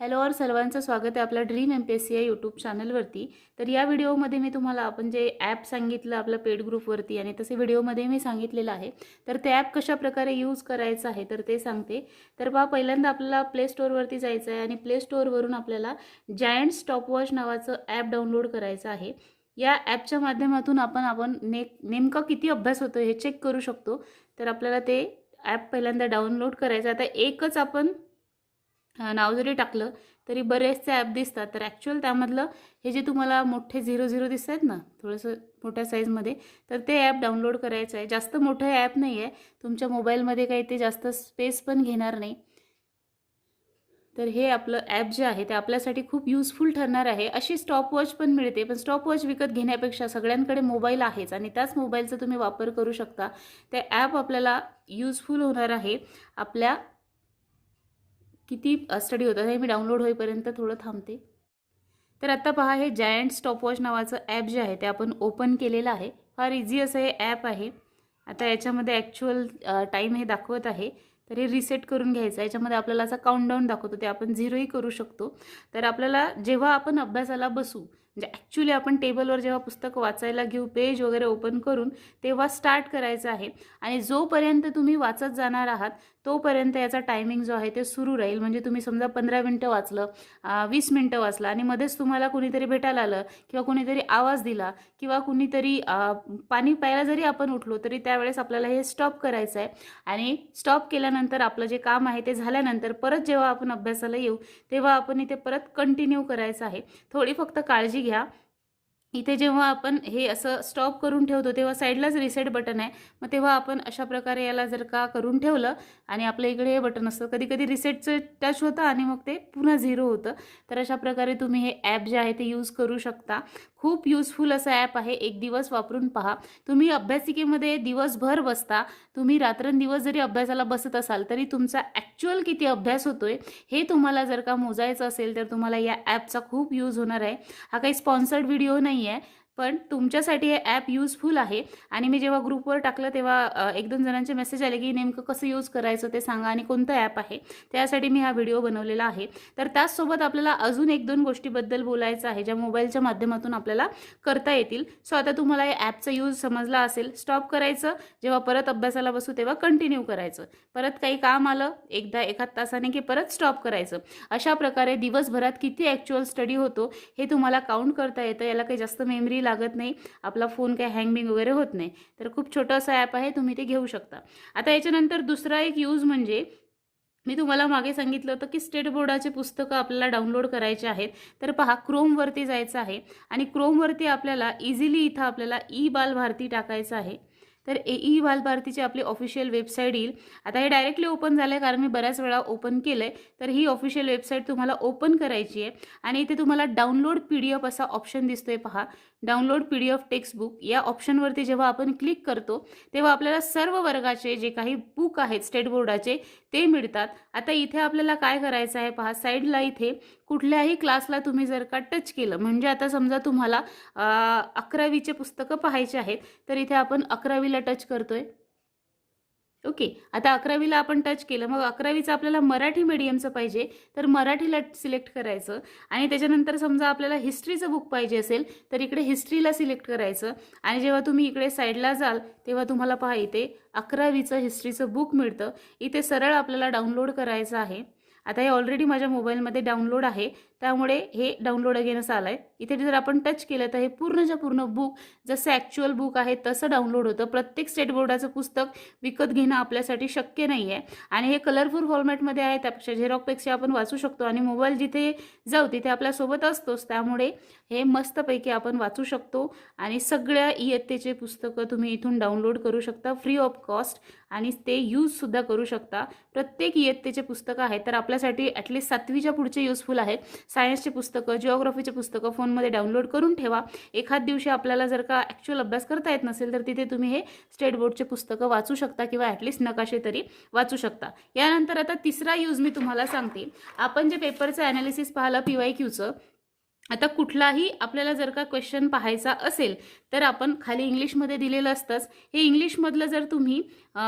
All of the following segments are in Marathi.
हॅलो और सर्वांचं स्वागत आहे आपल्या dream M P S C या यूट्यूब चॅनलवरती तर या व्हिडिओमध्ये मी तुम्हाला आपण जे ॲप सांगितलं आपलं पेड ग्रुपवरती आणि तसे व्हिडिओमध्ये मी सांगितलेलं आहे तर ते ॲप कशाप्रकारे यूज करायचं आहे तर ते सांगते. तर पहा पहिल्यांदा आपल्याला प्ले स्टोअरवरती जायचं आहे आणि प्ले स्टोअरवरून आपल्याला जायंट स्टॉपवॉच नावाचं ॲप डाउनलोड करायचं आहे. या ॲपच्या माध्यमातून आपण आपण ने नेमका किती अभ्यास होतो हे चेक करू शकतो. तर आपल्याला ते ॲप पहिल्यांदा डाउनलोड करायचं आता एकच आपण नाव जरी टाकलं तरी बरेचसे ॲप दिसतात. तर ॲक्च्युअल त्यामधलं हे जे तुम्हाला मोठे झिरो झिरो दिसत आहेत ना थोडंसं मोठ्या साईजमध्ये तर ते ॲप डाउनलोड करायचं आहे. जास्त मोठं ॲप नाही आहे तुमच्या मोबाईलमध्ये काही ते जास्त स्पेस पण घेणार नाही. तर हे आपलं ॲप जे आहे ते आपल्यासाठी खूप युजफुल ठरणार आहे. अशी स्टॉपवॉच पण मिळते पण स्टॉपवॉच विकत घेण्यापेक्षा सगळ्यांकडे मोबाईल आहेच आणि त्याच मोबाईलचा तुम्ही वापर करू शकता. ते ॲप आपल्याला युजफुल होणार आहे. आपल्या किती स्टडी होतात हे मी डाउनलोड होईपर्यंत थोडं थांबते. तर आत्ता पहा हे जायंट स्टॉपवॉच नावाचं ॲप जे आहे ते आपण ओपन केलेलं आहे. फार इझी असं हे ॲप आहे. आता याच्यामध्ये ॲक्च्युअल टाईम हे दाखवत आहे. तर हे रिसेट करून घ्यायचं याच्यामध्ये आपल्याला असा काउंटडाऊन दाखवतो ते आपण झिरोही करू शकतो. तर आपल्याला जेव्हा आपण अभ्यासाला बसू म्हणजे ॲक्च्युली आपण टेबलवर जेव्हा पुस्तक वाचायला घेऊ पेज वगैरे ओपन करून तेव्हा स्टार्ट करायचं आहे. आणि जोपर्यंत तुम्ही वाचत जाणार आहात तोपर्यंत याचा टायमिंग जो आहे ते सुरू राहील. म्हणजे तुम्ही समजा पंधरा मिनटं वाचलं वीस मिनटं वाचलं आणि मध्येच तुम्हाला कुणीतरी भेटायला आलं किंवा कुणीतरी आवाज दिला किंवा कुणीतरी पाणी प्यायला जरी आपण उठलो तरी त्यावेळेस आपल्याला हे स्टॉप करायचं आहे आणि स्टॉप केल्यानंतर आपलं जे काम आहे ते झाल्यानंतर परत जेव्हा आपण अभ्यासाला येऊ तेव्हा आपण इथे परत कंटिन्यू करायचं आहे. थोडी फक्त काळजी घ्या इथे जेव्हा आपण हे असं स्टॉप करून ठेवतो तेव्हा साईडलाच रिसेट बटन आहे. मग तेव्हा आपण अशा प्रकारे याला जर का करून ठेवलं आणि आपल्या इकडे हे बटन असतं. कधी कधी रिसेटचं टच होतं आणि मग ते पुन्हा झिरो होतं. तर अशा प्रकारे तुम्ही हे ॲप जे आहे ते यूज करू शकता. खूप युजफुल असं ॲप आहे. एक दिवस वापरून पहा. तुम्ही अभ्यासिकेमध्ये दिवसभर बसता. तुम्ही रात्रंदिवस जरी अभ्यासाला बसत असाल तरी तुमचा ॲक्च्युअल किती अभ्यास होतोय हे तुम्हाला जर का मोजायचं असेल तर तुम्हाला या ॲपचा खूप यूज होणार आहे. हा काही स्पॉन्सर्ड व्हिडिओ नाही आहे पण तुमच्यासाठी हे ॲप यूजफुल आहे. आणि मी जेव्हा ग्रुपवर टाकलं तेव्हा एक दोन जणांचे मेसेज आले की नेमकं कसं यूज करायचं ते सांगा आणि कोणतं ॲप आहे. त्यासाठी मी हा व्हिडिओ बनवलेला आहे. तर त्याचसोबत आपल्याला अजून एक दोन गोष्टीबद्दल बोलायचं आहे ज्या मोबाईलच्या माध्यमातून आपल्याला करता येतील. सो आता तुम्हाला या ॲपचा यूज समजला असेल स्टॉप करायचं. जेव्हा परत अभ्यासाला बसू तेव्हा कंटिन्यू करायचं. परत काही काम आलं एकदा एखाद तासाने की परत स्टॉप करायचं. अशा प्रकारे दिवसभरात किती ॲक्च्युअल स्टडी होतो हे तुम्हाला काउंट करता येतं. याला काही जास्त मेमरी लागत नाही. आपला फोन काही हँगबिंग वगैरे होत नाही. तर खूप छोटं असं ॲप आहे तुम्ही ते घेऊ शकता. आता याच्यानंतर दुसरा एक यूज म्हणजे मी तुम्हाला मागे सांगितलं होतं की स्टेट बोर्डाचे पुस्तकं आपल्याला डाउनलोड करायचे आहेत. तर पहा क्रोमवरती जायचं आहे. आणि क्रोमवरती आपल्याला इझिली इथं आपल्याला ई बाल भारती टाकायचं आहे. तर ए ई बाल आपली ऑफिशियल वेबसाईट येईल. आता हे डायरेक्टली ओपन झालं आहे कारण मी बऱ्याच वेळा ओपन केलं आहे तर ही ऑफिशियल वेबसाईट तुम्हाला ओपन करायची आहे. आणि इथे तुम्हाला डाउनलोड पी डी एफ असा ऑप्शन दिसतोय पहा. Download P D F textbook या ऑप्शनवरती जेव्हा आपण क्लिक करतो तेव्हा आपल्याला सर्व वर्गाचे जे काही बुक आहेत स्टेट बोर्डाचे ते मिळतात. आता इथे आपल्याला काय करायचं आहे पहा. साईडला इथे कुठल्याही क्लासला तुम्ही जर का टच केलं म्हणजे आता समजा तुम्हाला अकरावीचे पुस्तकं पाहायचे आहेत तर इथे आपण अकरावीला टच करतोय. ओके आता अकरावीला आपण टच केलं मग अकरावीचं आपल्याला मराठी मीडियमचं पाहिजे तर मराठीला सिलेक्ट करायचं. आणि त्याच्यानंतर समजा आपल्याला हिस्ट्रीचं बुक पाहिजे असेल तर इकडे हिस्ट्रीला सिलेक्ट करायचं. आणि जेव्हा तुम्ही इकडे साईडला जाल तेव्हा तुम्हाला पहा इथे अकरावीचं हिस्ट्रीचं बुक मिळतं. इथे सरळ आपल्याला डाउनलोड करायचं आहे. आता हे ऑलरेडी माझ्या मोबाईलमध्ये डाउनलोड आहे. त्यामुळे हे डाउनलोड अगेन आलं आहे इथे जर आपण टच केलं तर हे पूर्णच्या पूर्ण बुक जसं ॲक्च्युअल बुक आहे तसं डाउनलोड होतं. प्रत्येक स्टेट बोर्डाचं पुस्तक विकत घेणं आपल्यासाठी शक्य नाही आहे आणि हे कलरफुल फॉर्मॅटमध्ये आहे त्यापेक्षा झेरॉकपेक्षा आपण वाचू शकतो. आणि मोबाईल जिथे जाऊ तिथे आपल्यासोबत असतोच. त्यामुळे हे मस्तपैकी आपण वाचू शकतो. आणि सगळ्या इयत्तेचे पुस्तकं तुम्ही इथून डाउनलोड करू शकता. फ्री ऑफ कॉस्ट आणि ते यूजसुद्धा करू शकता. प्रत्येक इयत्तेचे पुस्तकं आहेत तर आपल्यासाठी ॲटलिस्ट सातवीच्या पुढचे युजफुल आहेत. सायन्सचे पुस्तकं जिओग्राफीचे पुस्तकं फोनमध्ये डाउनलोड करून ठेवा. एखाद दिवशी आपल्याला जर का ॲक्च्युअल अभ्यास करता येत नसेल तर तिथे तुम्ही हे स्टेट बोर्डचे पुस्तकं वाचू शकता किंवा ॲटलिस्ट नकाशे तरी वाचू शकता. यानंतर आता तिसरा यूज मी तुम्हाला सांगते. आपण जे पेपरचं ॲनालिसिस पाहिलं पी वाय क्यूचं आता कुठलाही आपल्याला जर का क्वेश्चन पाहायचा असेल तर आपण खाली इंग्लिशमध्ये दिलेलं असतंच. हे इंग्लिशमधलं जर तुम्ही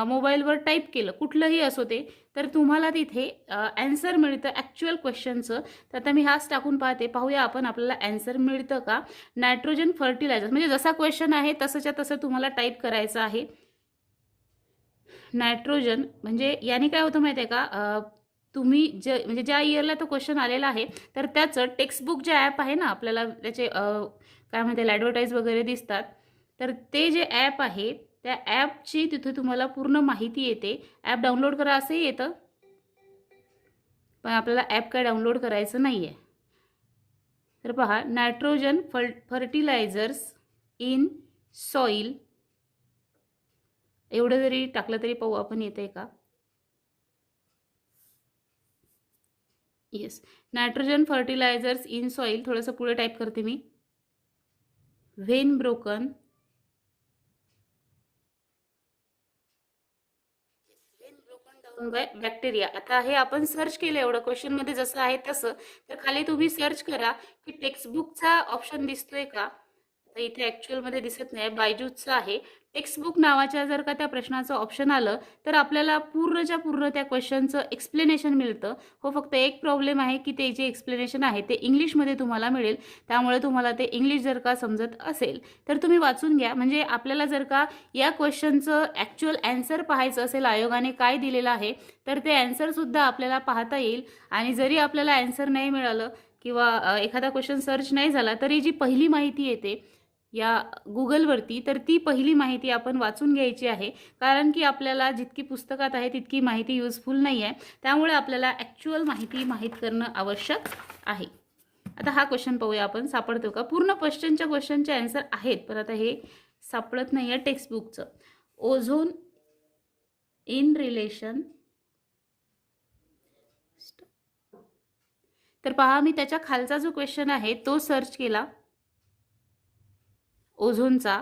मोबाईलवर टाईप केलं कुठलंही असो ते तर तुम्हाला तिथे ॲन्सर मिळतं ॲक्च्युअल क्वेश्चनचं तर आता मी हाच टाकून पाहते. पाहूया आपण आपल्याला ॲन्सर मिळतं का? नायट्रोजन फर्टिलायझर म्हणजे जसा क्वेश्चन आहे तसंच्या तसं तुम्हाला टाईप करायचं आहे. नायट्रोजन म्हणजे याने काय होतं माहिती आहे का तुम्ही जे म्हणजे ज्या इयरला तो क्वेश्चन आलेला आहे तर त्याचं टेक्स्टबुक जे ॲप आहे ना आपल्याला त्याचे काय म्हणते ॲडव्हर्टाईज वगैरे दिसतात. तर ते जे ॲप आहे त्या ॲपची तिथे तुम्हाला पूर्ण माहिती येते. ॲप डाउनलोड करा असंही येतं. पण आपल्याला ॲप काय डाउनलोड करायचं नाही आहे तर पहा नायट्रोजन फल फर्टिलायझर्स इन सॉईल एवढं जरी टाकलं तरी पाहू आपण येतं आहे का? Yes nitrogen fertilisers in soil थोडंसं पुढे टाईप करते मी. व्हेन ब्रोकन बॅक्टेरिया आता हे आपण सर्च केलं एवढं. क्वेश्चनमध्ये जसं आहे तसं. तर खाली तुम्ही सर्च करा की टेक्स्टबुकचा ऑप्शन दिसतोय का? तर इथे ॲक्च्युअलमध्ये दिसत नाही बायजूजचं आहे. टेक्स्टबुक नावाच्या जर का त्या प्रश्नाचं ऑप्शन आलं तर आपल्याला पूर्णच्या पूर्ण त्या क्वेश्चनचं एक्सप्लेनेशन मिळतं. हो फक्त एक प्रॉब्लेम आहे की ते जे एक्सप्लेनेशन आहे ते इंग्लिशमध्ये तुम्हाला मिळेल. त्यामुळे तुम्हाला ते इंग्लिश जर का समजत असेल तर तुम्ही वाचून घ्या. म्हणजे आपल्याला जर का या क्वेश्चनचं ॲक्च्युअल ॲन्सर पाहायचं असेल आयोगाने काय दिलेलं आहे तर ते ॲन्सरसुद्धा आपल्याला पाहता येईल. आणि जरी आपल्याला ॲन्सर नाही मिळालं किंवा एखादा क्वेश्चन सर्च नाही झाला तरी जी पहिली माहिती येते या गुगलवरती तर ती पहिली माहिती आपण वाचून घ्यायची आहे. कारण की आपल्याला जितकी पुस्तकात आहे तितकी माहिती युजफुल नाही आहे त्यामुळे आपल्याला ॲक्च्युअल माहिती माहीत करणं आवश्यक आहे. आता हा क्वेश्चन पाहूया आपण. सापडतो का? पूर्ण क्वेश्चनच्या क्वेश्चनचे आन्सर आहेत पण आता हे सापडत नाही आहे टेक्स्टबुकचं ओझोन इन रिलेशन तर पहा मी त्याच्या खालचा जो क्वेश्चन आहे तो सर्च केला. ओझोनचा.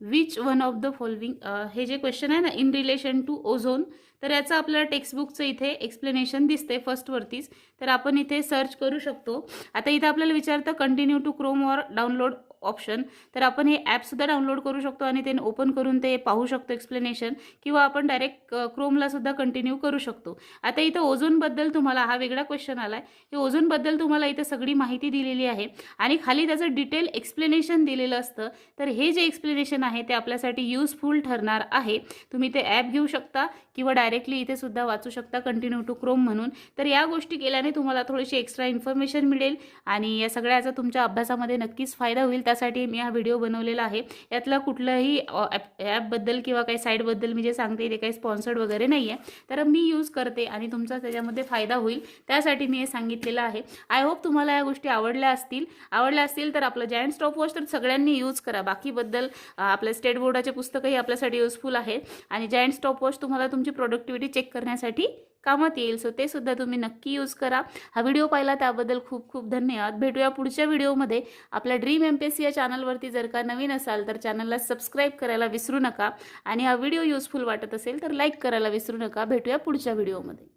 Which one of the following हे जे क्वेश्चन आहे ना इन रिलेशन टू ओझोन तर याचं आपल्याला टेक्स्टबुकचं इथे एक्सप्लेनेशन दिसते फर्स्टवरतीच तर आपण इथे सर्च करू शकतो. आता इथे आपल्याला विचारतं continue to Chrome or download option तर आपण हे ॲपसुद्धा डाउनलोड करू शकतो आणि ते ओपन करून ते पाहू शकतो एक्सप्लेनेशन किंवा आपण डायरेक्ट क्रोमला सुद्धा कंटिन्यू करू शकतो. आता इथं ओझोनबद्दल तुम्हाला हा वेगळा क्वेश्चन आला आहे हे ओझोनबद्दल तुम्हाला इथं सगळी माहिती दिलेली आहे आणि खाली त्याचं डिटेल एक्सप्लेनेशन दिलेलं असतं. तर हे जे एक्सप्लेनेशन आहे ते आपल्यासाठी युजफुल ठरणार आहे. तुम्ही ते ॲप घेऊ शकता किंवा डायरेक्टली इथे सुद्धा वाचू शकता कंटिन्यू टू क्रोम म्हणून. तर या गोष्टी केल्याने तुम्हाला थोडीशी एक्स्ट्रा इन्फॉर्मेशन मिळेल आणि या सगळ्याचा तुमच्या अभ्यासामध्ये नक्कीच फायदा होईल. त्यासाठी मी हा व्हिडिओ बनवलेला आहे. यातला कुठलंही ॲप ॲपबद्दल किंवा काही साईटबद्दल मी जे सांगते ते काही स्पॉन्सर्ड वगैरे नाही आहे तर मी यूज करते आणि तुमचा त्याच्यामध्ये फायदा होईल. त्यासाठी मी हे सांगितलेलं आहे. आय होप तुम्हाला या गोष्टी आवडल्या असतील. आवडल्या असतील तर आपलं जायंट स्टॉप वॉच तर सगळ्यांनी यूज करा. बाकीबद्दल आपलं आपल्या स्टेट बोर्डाचे पुस्तकही आपल्यासाठी युजफुल आहेत आणि जायंट स्टॉप वॉच तुम्हाला तुमची प्रोडक्टिव्हिटी चेक करण्यासाठी कामात येईल. सो ते सुद्धा तुम्ही नक्की यूज करा. हा व्हिडिओ पाहिला त्याबद्दल खूप खूप धन्यवाद. भेटूया पुढच्या व्हिडिओमध्ये आपल्या dream M P S C या चॅनलवरती जर का नवीन असाल तर चॅनलला सबस्क्राईब करायला विसरू नका. आणि हा व्हिडिओ युजफुल वाटत असेल तर लाईक करायला विसरू नका. भेटूया पुढच्या व्हिडिओमध्ये